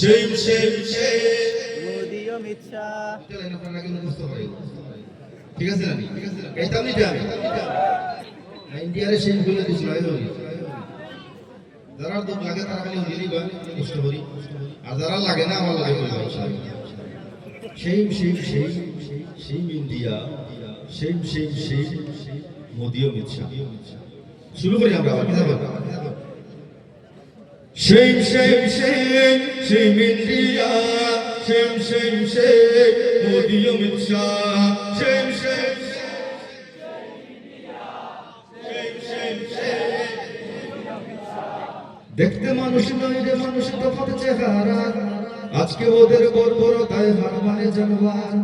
Shame shame shame Modi Amit Shah. এটা line আপনারা কিন্তু বুঝতে পারেন ঠিক আছে না ঠিক আছে এটা আমি জানি। ইন্ডিয়ারে সেই বলে দিছিল আই হই যারা দুঃখ লাগে তারা খালি উনি গয় কষ্ট করি। আর যারা লাগে না আমার লাগে ইন্ডিয়া সেই মোদি অমিত শাহ শুরু করি আমরা Shame, shame, shame, shame India. Shame, shame, shame, Modi Amit Shah. দেখতে মানুষ নয় রে মানুষ তফাৎ চেহারা। আজকে ওদের বর্বরতায় হার মানে জানোয়ার।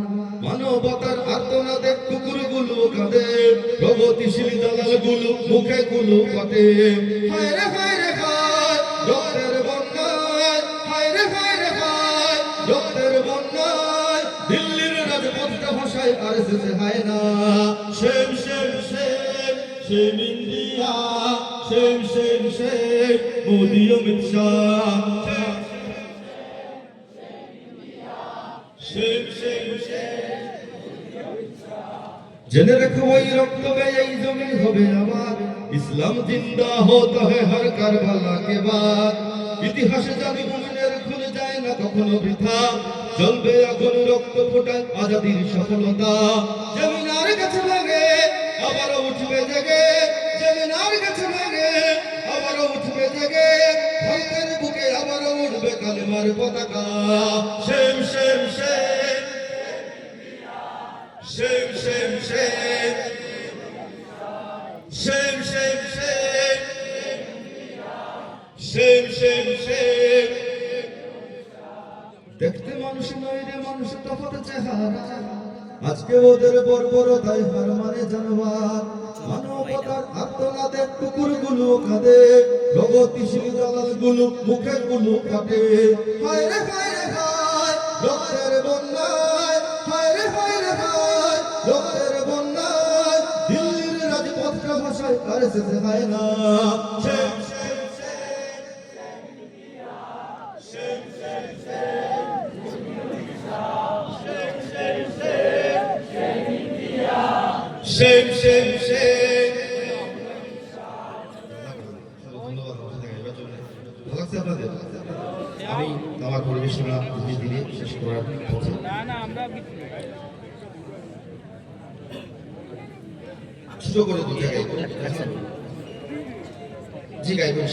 মানবতার আর্তনাদে কুকুরগুলো কাঁদে। প্রগতিশীল মুখে গুলো কাটে হায় রে হায় রে হায় ভাষায় আর শেষে হয় না। Shame shame shame shame India shame shame shame Modi Amit Shah. Shame shame shame জেনে রেখো ওই রক্ত এই জমিন হবে আমার। ইসলাম জিন্দা হতে হয় হর কারবালা কে বাদ। ইতিহাসে জানি কখনো বৃথা জ্বলবে আগুন রক্ত ফোটায় আজাদির সফলতা জমিনার কাছে লাগে আবারও উঠবে জেগে জমিনার কাছে লাগে আবারও উঠবে জেগে ভারতের বুকে আবারও উঠবে কালেমার পতাকা shame shame shame Shame, shame, shame. Shame, shame, shame. Shame, shame, shame. দেখতে মানুষ নয় রে মানুষ, তফাৎ চেহারা। আজকে ওদের বর্বরতায় হার মানে জানোয়ার। মানবতার আত্মনাদে কুকুরগুলো কাঁদে প্রগতিশীল দালালগুলো মুখে গুলো কাটে হায় রে হায় রে, হায় রক্তের বন্যায়। হায় রে হায় রে, হায় রক্তের বন্যায়। দিল্লির রাজপথটা ভাষায় আর শেষে হয় না। Shame, shame, shame. আমি আমার পরিবেশনা দুই দিনে শেষ করার পথে। না না আমরা ছোট করে দু জায়গায় জি গাইবেন